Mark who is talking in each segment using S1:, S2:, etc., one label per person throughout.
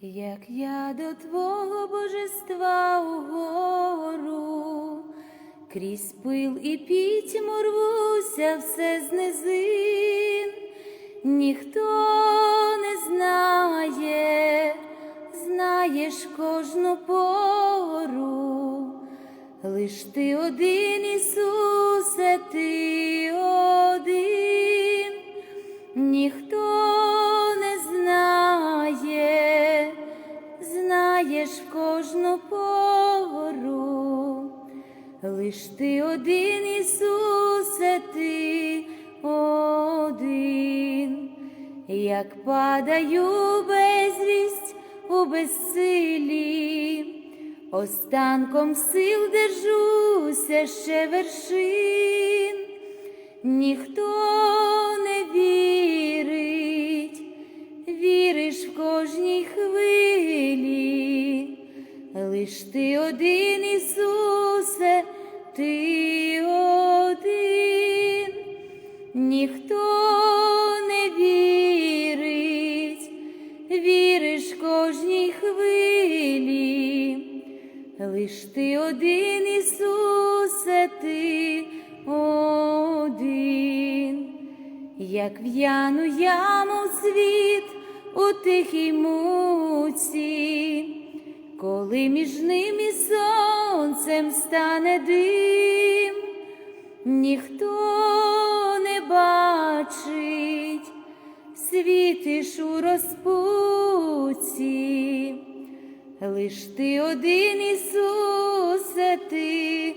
S1: Як я до Твого божества угору, крізь пил і пітьму рвуся все з низин, ніхто не знає, знаєш кожну пору, лиш ти один, Ісусе, ти один, лиш ти один, Ісусе, ти один, як падаю безвість у безсилі, останком сил держуся ще вершин, ніхто не вірить, віриш в кожній хвилі, лиш ти один, Ісусе, ти один, ніхто не вірить, віриш кожній хвилі, лиш ти один, Ісусе, ти один, як в'яну яму світ у тихій муці, коли між ним і сонцем стане дим, ніхто не бачить, світиш у розпуці, лиш ти один, Ісусе, ти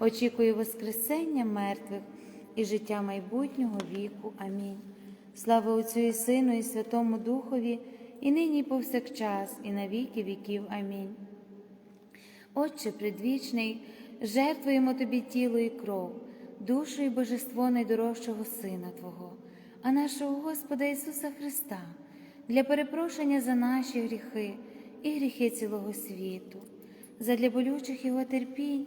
S1: очікую Воскресення мертвих і життя майбутнього віку. Амінь. Слава Отцю і Сину, і Святому Духові, і нині, і повсякчас, і на віки віків. Амінь. Отче предвічний, жертвуємо Тобі тіло і кров, душу і божество найдорожчого Сина Твого, а нашого Господа Ісуса Христа, для перепрошення за наші гріхи і гріхи цілого світу, задля болючих Його терпінь,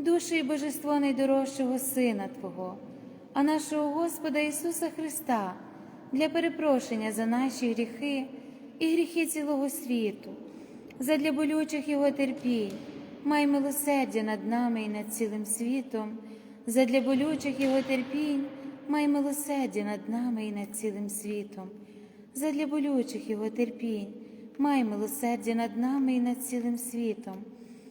S1: душу і божество найдорожчого Сина Твого, а нашого Господа Ісуса Христа для перепрошення за наші гріхи і гріхи цілого світу, задля болючих Його терпінь, май милосердя над нами і над цілим світом, задля болючих Його терпінь, май милосердя над нами і над цілим світом, задля болючих Його терпінь, май милосердя над нами і над цілим світом,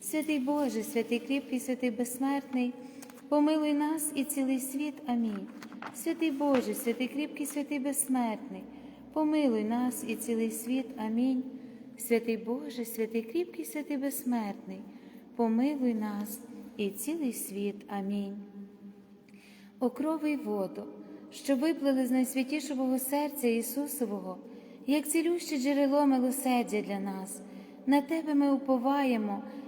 S1: Святий Боже, святий кріпкий, святий безсмертний, помилуй нас і цілий світ. Амінь. Святий Боже, святий кріпкий, святий безсмертний, помилуй нас і цілий світ. Амінь. Святий Боже, святий кріпкий, святий безсмертний, помилуй нас і цілий світ. Амінь. Окрови й воду, що виплили з найсвятішого серця Ісусового, як цілюще джерело милосердя для нас. На Тебе ми уповаємо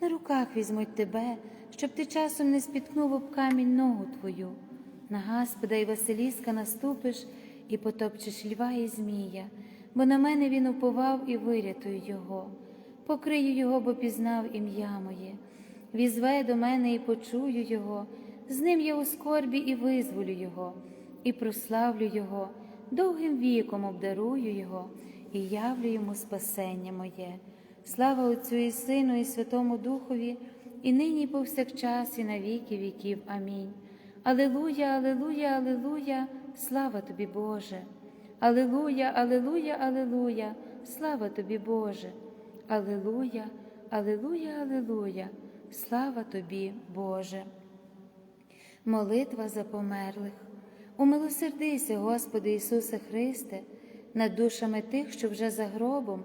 S1: на руках візьмуть тебе, щоб ти часом не спіткнув об камінь ногу твою. На Господа і Василіска наступиш і потопчеш льва і змія, бо на мене він уповав і вирятую його, покрию його, бо пізнав ім'я моє. Візве до мене і почую його, з ним я у скорбі і визволю його, і прославлю Його, довгим віком обдарую Його і явлю йому спасення моє. Слава Отцю і Сину, і Святому Духові, і нині, і повсякчас, і на віки віків. Амінь. Алилуя, Алилуя, Алилуя, слава тобі, Боже. Алилуя, Алилуя, Алилуя, слава тобі, Боже. Алилуя, Алилуя, Алилуя, слава тобі, Боже. Молитва за померлих. Умилосердися, Господи Ісусе Христе, над душами тих, що вже за гробом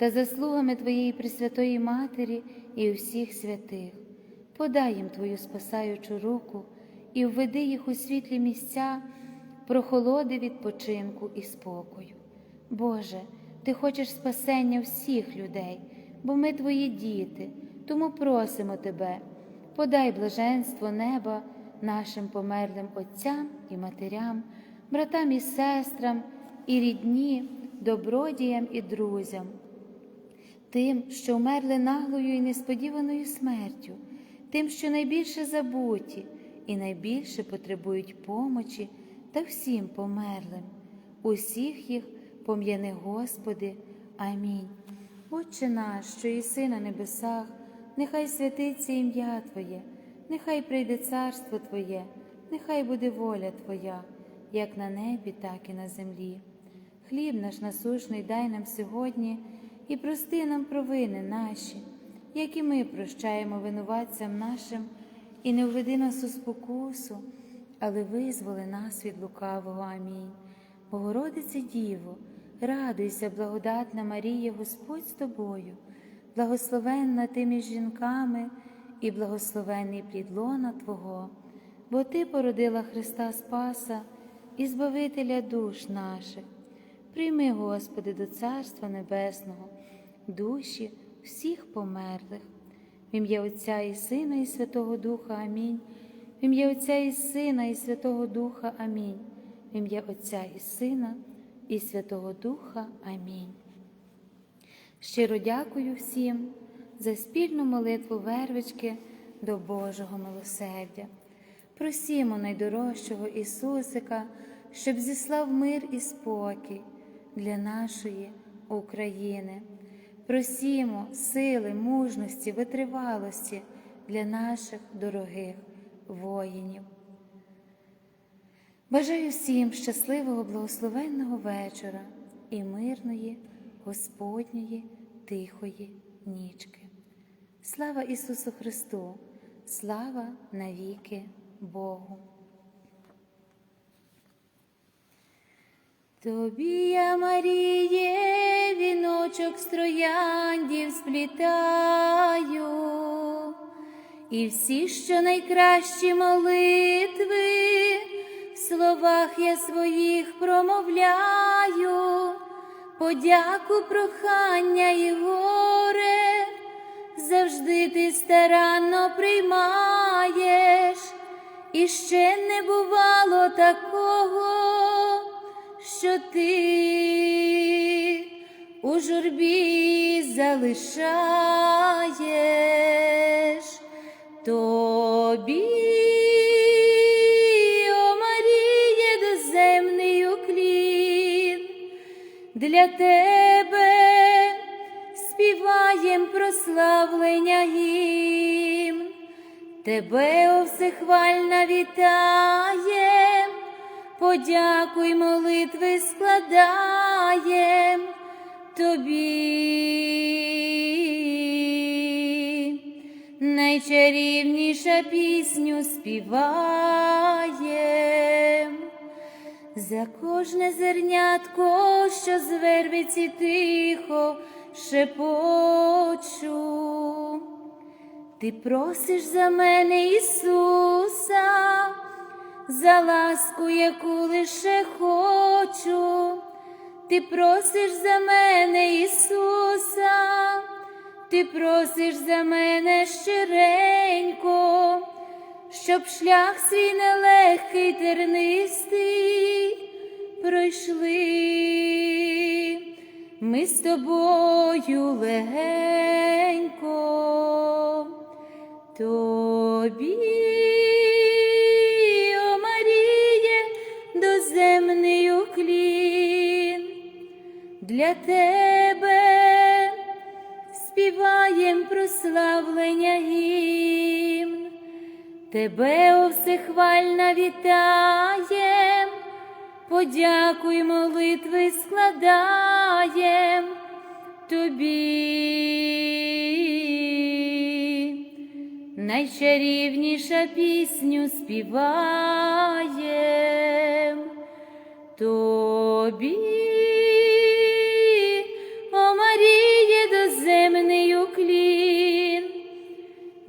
S1: та заслугами Твоєї Пресвятої Матері і усіх святих. Подай їм Твою спасаючу руку і введи їх у світлі місця, прохолоди відпочинку і спокою. Боже, Ти хочеш спасення всіх людей, бо ми Твої діти, тому просимо Тебе, подай блаженство неба нашим померлим отцям і матерям, братам і сестрам, і рідні, добродіям і друзям, тим, що вмерли наглою і несподіваною смертю, тим, що найбільше забуті і найбільше потребують помочі та всім померлим. Усіх їх пом'яни, Господи. Амінь. Отче наш, що єси на небесах, нехай святиться ім'я Твоє, нехай прийде царство Твоє, нехай буде воля Твоя, як на небі, так і на землі. Хліб наш насушний дай нам сьогодні і прости нам провини наші, як і ми прощаємо винуватцям нашим, і не введи нас у спокусу, але визволи нас від лукавого. Амінь. Богородице Діво, радуйся, благодатна Марія, Господь з тобою, благословенна ти між жінками і благословений плід лона Твого, бо Ти породила Христа Спаса і Збавителя душ наших. Прийми, Господи, до Царства Небесного, душі всіх померлих, в ім'я Отця і Сина, і Святого Духа Амінь. В ім'я Отця і Сина, і Святого Духа Амінь. В ім'я Отця і Сина, і Святого Духа Амінь. Щиро дякую всім за спільну молитву вервички до Божого милосердя. Просімо найдорожчого Ісусика, щоб зіслав мир і спокій для нашої України. Просімо сили, мужності, витривалості для наших дорогих воїнів. Бажаю всім щасливого, благословенного вечора і мирної, Господньої, тихої нічки. Слава Ісусу Христу! Слава навіки Богу! Тобі я, Маріє, віночок з трояндів сплітаю, і всі, що найкращі молитви, в словах я своїх промовляю, подяку, прохання і горе, завжди ти старанно приймаєш, і ще не бувало такого що ти у журбі залишаєш тобі, о Маріє, для тебе співаєм прославлення гімн, тебе о всехвальна вітаєм. Подякуй молитви складаєм тобі, найчарівніша пісню співаєм, за кожне зернятко, що з тихо шепочу. Ти просиш за мене Ісуса за ласку, яку лише хочу, ти просиш за мене Ісуса, ти просиш за мене щиренько, щоб шлях свій нелегкий тернистий пройшли ми з тобою легенько тобі. Тебе. Співаєм прославлення гімн, тебе о всехвальна вітаєм, подякуй молитви складаєм. Тобі. Найчарівніша пісню співаєм. Тобі,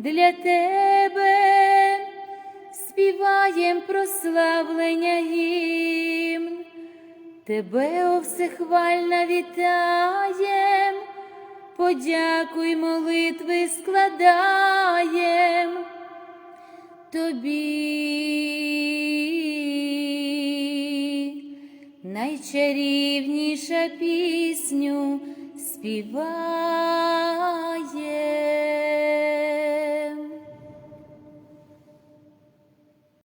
S1: для тебе співаєм прославлення гімн, Тебе, о всехвальна, вітаєм, подякуй молитви складаєм. Тобі, найчарівніша пісню співаєм.